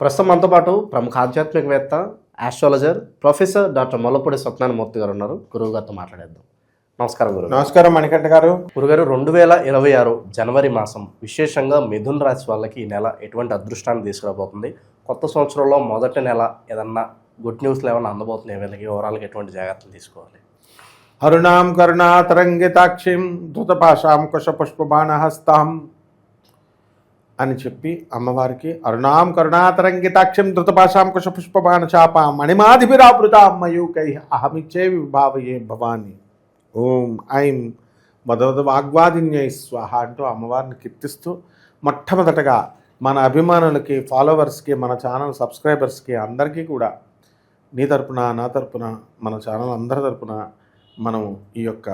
ప్రస్తుతం మనతో పాటు ప్రముఖ ఆధ్యాత్మికవేత్త astrologer professor doctor Mollapudi Satyanarayanamurthy గారు ఉన్నారు. గురువు గారితో మాట్లాడేద్దాం. నమస్కారం గురువు. నమస్కారం మణికంఠ గారు. గురుగారు రెండు వేల ఇరవై ఆరు జనవరి మాసం విశేషంగా మిథున్ రాశి వాళ్ళకి ఈ నెల ఎటువంటి అదృష్టాన్ని తీసుకురాబోతుంది? కొత్త సంవత్సరంలో మొదటి నెల ఏదన్నా గుడ్ న్యూస్లు ఏమైనా అందబోతున్నాయి వీళ్ళకి ఓవరాల్గా ఎటువంటి జాగ్రత్తలు తీసుకోవాలి? అరుణాం కరుణాతరంగితాక్షిం ధృతపాశాం కుశపుష్పబాణహస్తాం. అని చెప్పి అమ్మవారికి అరుణాం కరుణాతరంగితాక్షం ధృతపాశాం కుశపుష్పబాణ చాపాం మణిమాధిభిరావృతాం మయూకై అహమిచ్చే విభావయే భవాని. ఓం ఐం మొదటి వాగ్వాదిన్యై స్వాహ అంటూ అమ్మవారిని కీర్తిస్తూ మొట్టమొదటగా మన అభిమానులకి ఫాలోవర్స్కి మన ఛానల్ సబ్స్క్రైబర్స్కి అందరికీ కూడా నీ తరపున నా తరపున మన ఛానల్ అందరి తరపున మనం ఈ యొక్క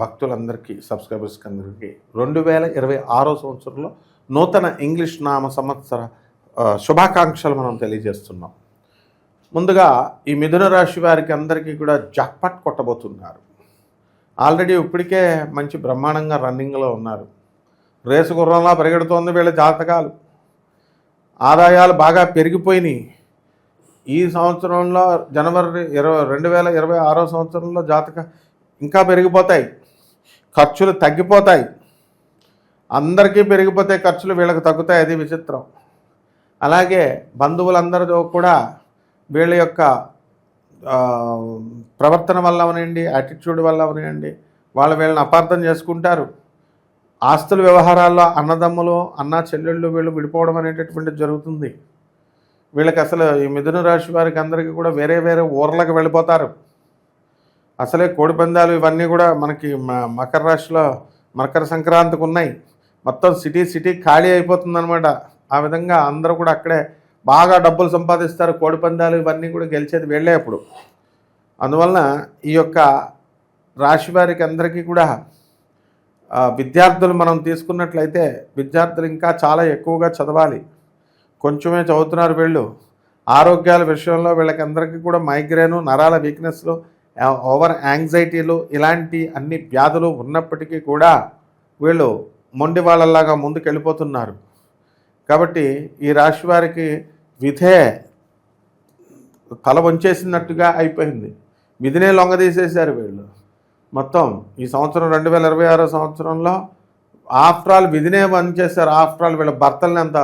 భక్తులందరికీ సబ్స్క్రైబర్స్కి అందరికీ రెండు వేల ఇరవై ఆరో సంవత్సరంలో నూతన ఇంగ్లీష్ నామ సంవత్సర శుభాకాంక్షలు మనం తెలియజేస్తున్నాం. ముందుగా ఈ మిథున రాశి వారికి అందరికీ కూడా జాక్పాట్ కొట్టబోతున్నారు. ఆల్రెడీ ఇప్పటికే మంచి బ్రహ్మాండంగా రన్నింగ్లో ఉన్నారు. రేసు గుర్రంలా పరిగెడుతోంది వీళ్ళ జాతకాలు. ఆదాయాలు బాగా పెరిగిపోయినాయి. ఈ సంవత్సరంలో జనవరి ఇరవై రెండు వేల ఇరవై ఆరో సంవత్సరంలో జాతక ఇంకా పెరిగిపోతాయి. ఖర్చులు తగ్గిపోతాయి. అందరికీ పెరిగిపోతే ఖర్చులు వీళ్ళకి తగ్గుతాయి అది విచిత్రం. అలాగే బంధువులందరితో కూడా వీళ్ళ యొక్క ప్రవర్తన వల్ల అవనండి యాటిట్యూడ్ వల్ల అవనండి వాళ్ళు వీళ్ళని అపార్థం చేసుకుంటారు. ఆస్తుల వ్యవహారాల్లో అన్నదమ్ములు అన్న చెల్లెళ్ళు వీళ్ళు విడిపోవడం అనేటటువంటిది జరుగుతుంది. వీళ్ళకి అసలు ఈ మిథున రాశి వారికి అందరికీ కూడా వేరే వేరే ఊర్లకు వెళ్ళిపోతారు. అసలే కోడిపందాలు ఇవన్నీ కూడా మనకి మ- మకర రాశిలో మకర సంక్రాంతికి ఉన్నాయి. మొత్తం సిటీ సిటీ ఖాళీ అయిపోతుందన్నమాట. ఆ విధంగా అందరూ కూడా అక్కడే బాగా డబ్బులు సంపాదిస్తారు. కోడి పందాలు ఇవన్నీ కూడా గెలిచేది వెళ్ళే అప్పుడు. అందువలన ఈ యొక్క రాశి వారికి అందరికీ కూడా విద్యార్థులు మనం తీసుకున్నట్లయితే విద్యార్థులు ఇంకా చాలా ఎక్కువగా చదవాలి. కొంచెమే చదువుతున్నారు వీళ్ళు. ఆరోగ్యాల విషయంలో వీళ్ళకి అందరికీ కూడా మైగ్రేను నరాల వీక్నెస్లు ఓవర్ యాంగ్జైటీలు ఇలాంటి అన్ని వ్యాధులు ఉన్నప్పటికీ కూడా వీళ్ళు మొండి వాళ్ళలాగా ముందుకెళ్ళిపోతున్నారు. కాబట్టి ఈ రాశి వారికి విధే తల వంచేసినట్టుగా అయిపోయింది. విధినే లొంగదీసేశారు వీళ్ళు. మొత్తం ఈ సంవత్సరం రెండు వేల ఇరవై ఆరో సంవత్సరంలో ఆఫ్టర్ ఆల్ విధినే వంచేశారు. ఆఫ్టర్ ఆల్ వీళ్ళ భర్తల్ని అంత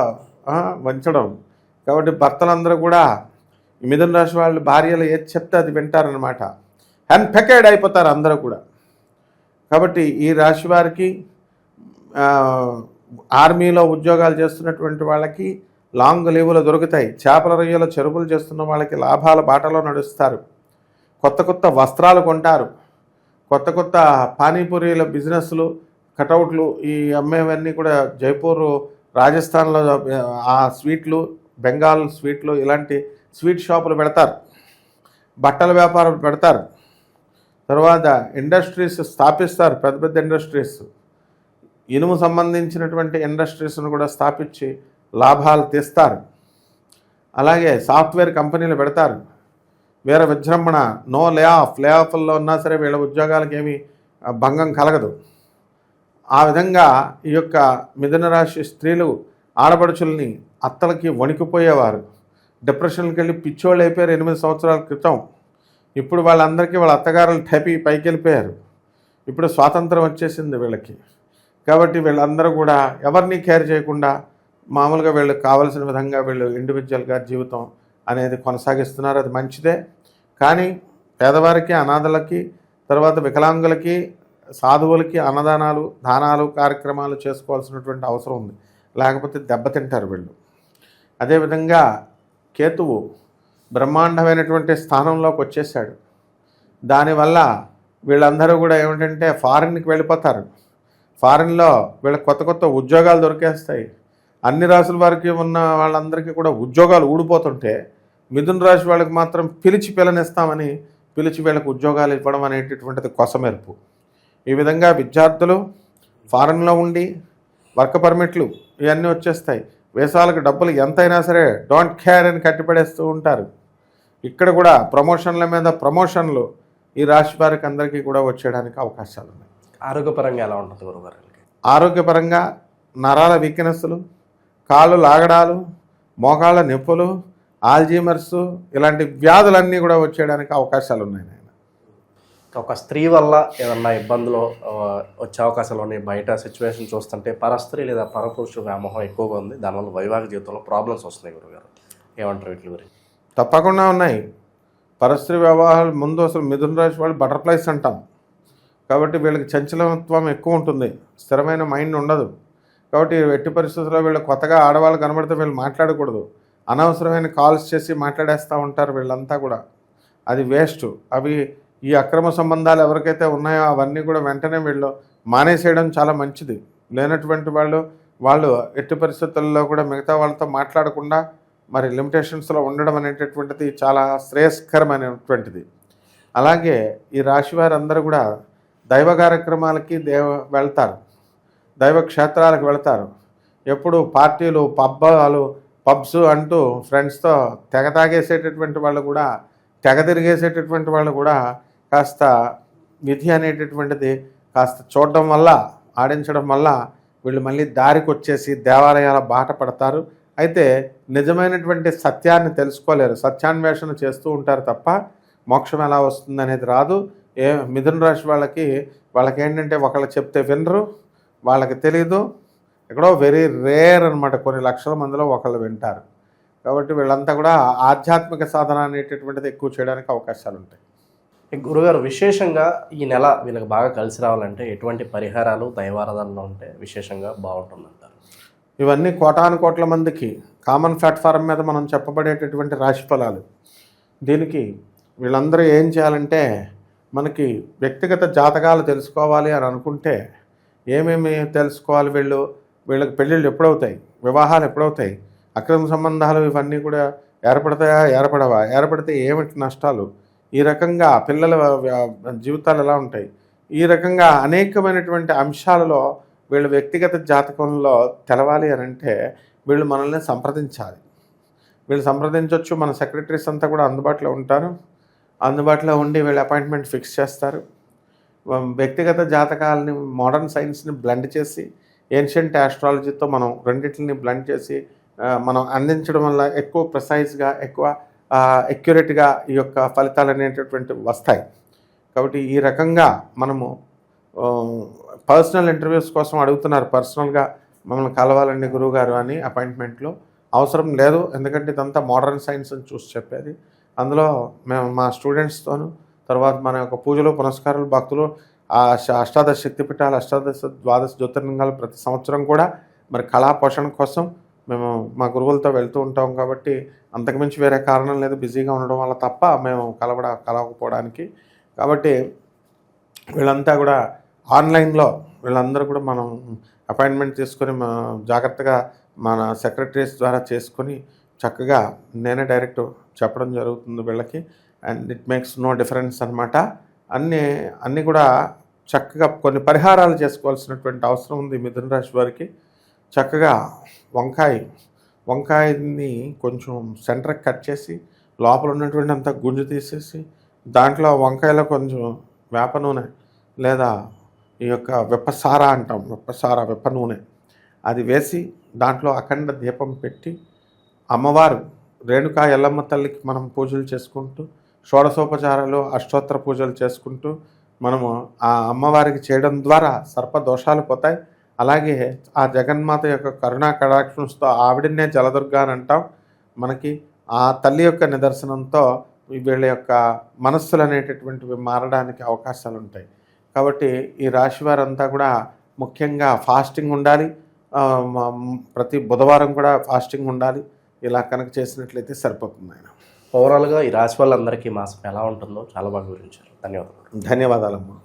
వంచడం. కాబట్టి భర్తలందరూ కూడా ఈ మిథున రాశి వాళ్ళు భార్యలు ఏది చెప్తే అది వింటారనమాట అన్పెకెడ్ అయిపోతారు అందరూ కూడా. కాబట్టి ఈ రాశి వారికి ఆర్మీలో ఉద్యోగాలు చేస్తున్నటువంటి వాళ్ళకి లాంగ్ లీవులు దొరుకుతాయి. చేపల రొయ్యల చెరువులు చేస్తున్న వాళ్ళకి లాభాల బాటలో నడుస్తారు. కొత్త కొత్త వస్త్రాలు కొంటారు. కొత్త కొత్త పానీపూరీల బిజినెస్లు కటౌట్లు ఈ అమ్మేవన్నీ కూడా జైపూర్ రాజస్థాన్లో ఆ స్వీట్లు బెంగాల్ స్వీట్లు ఇలాంటి స్వీట్ షాపులు పెడతారు. బట్టల వ్యాపారం పెడతారు. తర్వాత ఇండస్ట్రీస్ స్థాపిస్తారు పెద్ద పెద్ద ఇండస్ట్రీస్. ఇనుము సంబంధించినటువంటి ఇండస్ట్రీస్ను కూడా స్థాపించి లాభాలు తీస్తారు. అలాగే సాఫ్ట్వేర్ కంపెనీలు పెడతారు. వేరే విజృంభణ నో లే ఆఫ్ లే ఆఫ్ల్లో ఉన్నా సరే వీళ్ళ ఉద్యోగాలకు ఏమీ భంగం కలగదు. ఆ విధంగా ఈ యొక్క మిథున రాశి స్త్రీలు ఆడపడుచుల్ని అత్తలకి వణికిపోయేవారు. డిప్రెషన్కి వెళ్ళి పిచ్చోళ్ళు అయిపోయారు ఎనిమిది సంవత్సరాల క్రితం. ఇప్పుడు వాళ్ళందరికీ వాళ్ళ అత్తగారులు టైపీ పైకి వెళ్ళిపోయారు ఇప్పుడు స్వాతంత్రం వచ్చేసింది వీళ్ళకి. కాబట్టి వీళ్ళందరూ కూడా ఎవరిని కేర్ చేయకుండా మామూలుగా వీళ్ళకి కావాల్సిన విధంగా వీళ్ళు ఇండివిజువల్గా జీవితం అనేది కొనసాగిస్తున్నారు. అది మంచిదే. కానీ పేదవారికి అనాథలకి తర్వాత వికలాంగులకి సాధువులకి అన్నదానాలు దానాలు కార్యక్రమాలు చేసుకోవాల్సినటువంటి అవసరం ఉంది. లేకపోతే దెబ్బతింటారు వీళ్ళు. అదేవిధంగా కేతువు బ్రహ్మాండమైనటువంటి స్థానంలోకి వచ్చేసాడు దానివల్ల వీళ్ళందరూ కూడా ఏమిటంటే ఫారిన్కి వెళ్ళిపోతారు. ఫారెన్లో వీళ్ళకి కొత్త కొత్త ఉద్యోగాలు దొరికేస్తాయి. అన్ని రాసుల వారికి ఉన్న వాళ్ళందరికీ కూడా ఉద్యోగాలు ఊడిపోతుంటే మిథున రాశి వాళ్ళకి మాత్రం పిలిచి పిల్లనిస్తామని పిలిచి వీళ్ళకి ఉద్యోగాలు ఇవ్వడం అనేటటువంటిది కొసమెరుపు. ఈ విధంగా విద్యార్థులు ఫారెన్లో ఉండి వర్క్ పర్మిట్లు ఇవన్నీ వచ్చేస్తాయి. వేసాలకు డబ్బులు ఎంతైనా సరే డోంట్ కేర్ అని కట్టిపడేస్తూ ఉంటారు. ఇక్కడ కూడా ప్రమోషన్ల మీద ప్రమోషన్లు ఈ రాశి వారికి అందరికీ కూడా వచ్చేయడానికి అవకాశాలు ఉన్నాయి ఆరోగ్యపరంగా ఎలా ఉంటుంది గురుగారు ఆరోగ్యపరంగా నరాల వీక్నెస్లు కాళ్ళు లాగడాలు మోకాళ్ళ నొప్పులు ఆల్జీమర్స్ ఇలాంటి వ్యాధులన్నీ కూడా వచ్చేయడానికి అవకాశాలు ఉన్నాయి నాయన. ఒక స్త్రీ వల్ల ఏదన్నా ఇబ్బందులు వచ్చే అవకాశాలు ఉన్నాయి? బయట సిచ్యువేషన్ చూస్తుంటే పరస్త్రీ లేదా పరపురుషు వ్యామోహం ఎక్కువగా ఉంది. దానివల్ల వైవాహిక జీవితంలో ప్రాబ్లమ్స్ వస్తున్నాయి గురుగారు ఏమంటారు వీటి గురించి? తప్పకుండా ఉన్నాయి. పరస్త్రీ వ్యవహారాలు ముందు అసలు మిథున రాశి వాళ్ళు బటర్ఫ్లైస్ అంటాం. కాబట్టి వీళ్ళకి చంచలత్వం ఎక్కువ ఉంటుంది. స్థిరమైన మైండ్ ఉండదు. కాబట్టి ఎట్టి పరిస్థితుల్లో వీళ్ళు కొత్తగా ఆడవాళ్ళు కనబడితే వీళ్ళు మాట్లాడకూడదు. అనవసరమైన కాల్స్ చేసి మాట్లాడేస్తూ ఉంటారు వీళ్ళంతా కూడా. అది వేస్ట్. అవి ఈ అక్రమ సంబంధాలు ఎవరికైతే ఉన్నాయో అవన్నీ కూడా వెంటనే వీళ్ళు మానేసేయడం చాలా మంచిది. లేనటువంటి వాళ్ళు వాళ్ళు ఎట్టి పరిస్థితుల్లో కూడా మిగతా వాళ్ళతో మాట్లాడకుండా మరి లిమిటేషన్స్లో ఉండడం అనేటటువంటిది చాలా శ్రేయస్కరమైనటువంటిది. అలాగే ఈ రాశి వారందరూ కూడా దైవ కార్యక్రమాలకి దేవ వెళ్తారు. దైవ క్షేత్రాలకు వెళ్తారు. ఎప్పుడు పార్టీలు పబ్బాలు పబ్స్ అంటూ ఫ్రెండ్స్తో తెగ తాగేసేటటువంటి వాళ్ళు కూడా తెగ తిరిగేసేటటువంటి వాళ్ళు కూడా కాస్త విధి అనేటటువంటిది కాస్త చూడడం వల్ల ఆడించడం వల్ల వీళ్ళు మళ్ళీ దారికి వచ్చేసి దేవాలయాల బాట పడతారు. అయితే నిజమైనటువంటి సత్యాన్ని తెలుసుకోలేరు. సత్యాన్వేషణ చేస్తూ ఉంటారు తప్ప మోక్షం ఎలా వస్తుంది అనేది రాదు. ఏ మిథున రాశి వాళ్ళకి వాళ్ళకి ఏంటంటే ఒకళ్ళు చెప్తే వినరు వాళ్ళకి తెలీదు. ఎక్కడో వెరీ రేర్ అనమాట కొన్ని లక్షల మందిలో ఒకళ్ళు వింటారు. కాబట్టి వీళ్ళంతా కూడా ఆధ్యాత్మిక సాధన అనేటటువంటిది ఎక్కువ చేయడానికి అవకాశాలు ఉంటాయి. ఈ గురుగారు విశేషంగా ఈ నెల వీళ్ళకి బాగా కలిసి రావాలంటే ఎటువంటి పరిహారాలు దైవారాధనలు ఉంటే విశేషంగా బాగుంటుందంటారు? ఇవన్నీ కోటాను కోట్ల మందికి కామన్ ప్లాట్ఫారం మీద మనం చెప్పబడేటటువంటి రాశి ఫలాలు. దీనికి వీళ్ళందరూ ఏం చేయాలంటే మనకి వ్యక్తిగత జాతకాలు తెలుసుకోవాలి అని అనుకుంటే ఏమేమి తెలుసుకోవాలి వీళ్ళు? వీళ్ళకి పెళ్ళిళ్ళు ఎప్పుడవుతాయి? వివాహాలు ఎప్పుడవుతాయి? అక్రమ సంబంధాలు ఇవన్నీ కూడా ఏర్పడతాయా? ఏర్పడవా? ఏర్పడితే ఏమిటి నష్టాలు? ఈ రకంగా పిల్లల జీవితాలు ఎలా ఉంటాయి? ఈ రకంగా అనేకమైనటువంటి అంశాలలో వీళ్ళ వ్యక్తిగత జాతకంలో తెలవాలి అని అంటే వీళ్ళు మనల్ని సంప్రదించాలి. వీళ్ళు సంప్రదించవచ్చు మన సెక్రటరీస్ అంతా కూడా అందుబాటులో ఉంటారు. అందుబాటులో ఉండి వీళ్ళ అపాయింట్మెంట్ ఫిక్స్ చేస్తారు. వ్యక్తిగత జాతకాలని మోడర్న్ సైన్స్ని బ్లెండ్ చేసి ఏన్షియంట్ ఆస్ట్రాలజీతో మనం రెండింటిని బ్లెండ్ చేసి మనం అందించడం వల్ల ఎక్కువ ప్రిసైజ్గా ఎక్కువ ఎక్యురేట్గా ఈ యొక్క ఫలితాలు అనేటటువంటి వస్తాయి. కాబట్టి ఈ రకంగా మనము పర్సనల్ ఇంటర్వ్యూస్ కోసం అడుగుతున్నారు. పర్సనల్గా మమ్మల్ని కలవాలండి గురువుగారు అని అపాయింట్మెంట్లో. అవసరం లేదు. ఎందుకంటే ఇదంతా మోడర్న్ సైన్స్ అని చూసి చెప్పేది. అందులో మేము మా స్టూడెంట్స్తోనూ తర్వాత మన యొక్క పూజలు పునస్కారాలు భక్తులు ఆ శ- అష్టాదశ శక్తిపీఠాలు అష్టాదశ ద్వాదశ జ్యోతిర్లింగాలు ప్రతి సంవత్సరం కూడా మరి కళా పోషణ కోసం మేము మా గురువులతో వెళ్తూ ఉంటాం కాబట్టి అంతకుమించి వేరే కారణం లేదు. బిజీగా ఉండడం వల్ల తప్ప మేము కలవడ కలవకపోవడానికి. కాబట్టి వీళ్ళంతా కూడా ఆన్లైన్లో వీళ్ళందరూ కూడా మనం అపాయింట్మెంట్ తీసుకొని జాగ్రత్తగా మన సెక్రటరీస్ ద్వారా చేసుకొని చక్కగా నేనే డైరెక్ట్ చెప్పడం జరుగుతుంది వీళ్ళకి. And it makes no difference అనమాట అన్నీ అన్నీ కూడా చక్కగా కొన్ని పరిహారాలు చేసుకోవాల్సినటువంటి అవసరం ఉంది మిథున రాశి వారికి. చక్కగా వంకాయ వంకాయని కొంచెం సెంటర్కి కట్ చేసి లోపల ఉన్నటువంటి అంతా గుంజు తీసేసి దాంట్లో వంకాయలో కొంచెం వేప నూనె లేదా ఈ యొక్క విప్పసార అంటాం విప్పసార విప్ప నూనె. అది వేసి దాంట్లో అఖండ దీపం పెట్టి అమ్మవారు రేణుకా ఎల్లమ్మ తల్లికి మనం పూజలు చేసుకుంటూ షోడశోపచారాలు అష్టోత్తర పూజలు చేసుకుంటూ మనము ఆ అమ్మవారికి చేయడం ద్వారా సర్ప దోషాలు పోతాయి. అలాగే ఆ జగన్మాత యొక్క కరుణా కటాక్షంతో ఆవిడనే జలదుర్గా అని అంటాం. మనకి ఆ తల్లి యొక్క నిదర్శనంతో వీళ్ళ యొక్క మనస్సులు అనేటటువంటివి మారడానికి అవకాశాలు ఉంటాయి. కాబట్టి ఈ రాశి వారంతా కూడా ముఖ్యంగా ఫాస్టింగ్ ఉండాలి. ప్రతి బుధవారం కూడా ఫాస్టింగ్ ఉండాలి. ఇలా కనుక చేసినట్లయితే సరిపోతుంది ఆయన ఓవరాల్గా ఈ రాశి వాళ్ళందరికీ మాసం ఎలా ఉంటుందో చాలా బాగా వివరించారు. ధన్యవాదాలు. ధన్యవాదాలమ్మా.